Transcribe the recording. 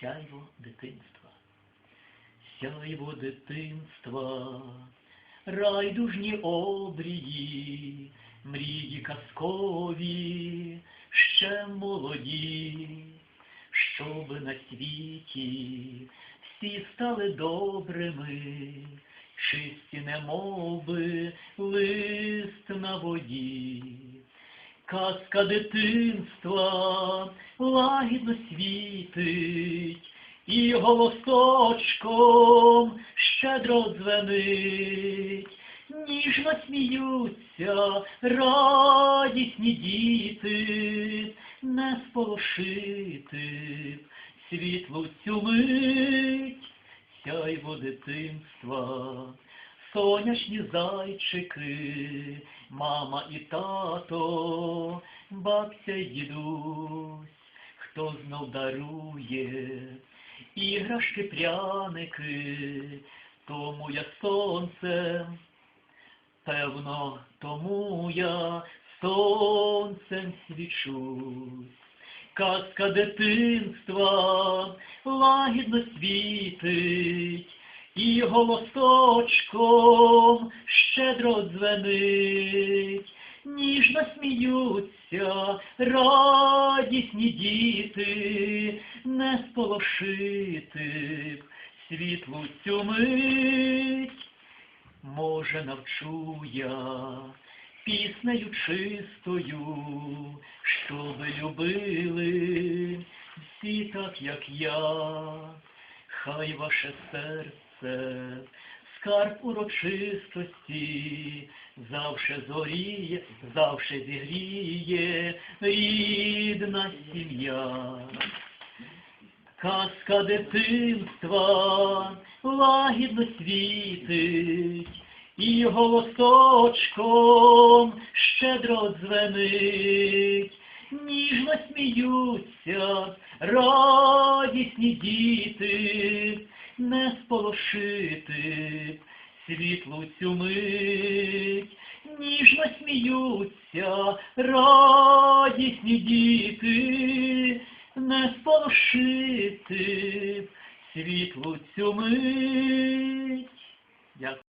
сяйво дитинства, сяйво дитинства, райдужні обрії, мрії казкові, ще молоді, щоб на світі всі стали добрими, чисті немови лист на воді. Казка дитинства лагідно світить, і голосочком щедро дзвенить, ніжно сміються радісні діти, не сполошити світлу цю мить, сяйво дитинства. Сонячні зайчики, мама і тато, бабця й дідусь, хто знов дарує іграшки, пряники, тому я сонцем, певно, тому я сонцем свічусь. Казка дитинства лагідно світить, і голосочком щедро дзвенить, ніжно сміються радісні діти, не сполошити б світлу цю мить. Може, навчу я піснею чистою, щоби любили всі так, як я. Хай ваше серце, скарб урочистості, завше зоріє, завше зігріє рідна сім'я. Казка дитинства лагідно світить, і голосочком щедро дзвенить, ніжно сміються радісні діти, не сполошити світлу цю мить, ніжно сміються радісні діти, не сполошити світлу цю мить.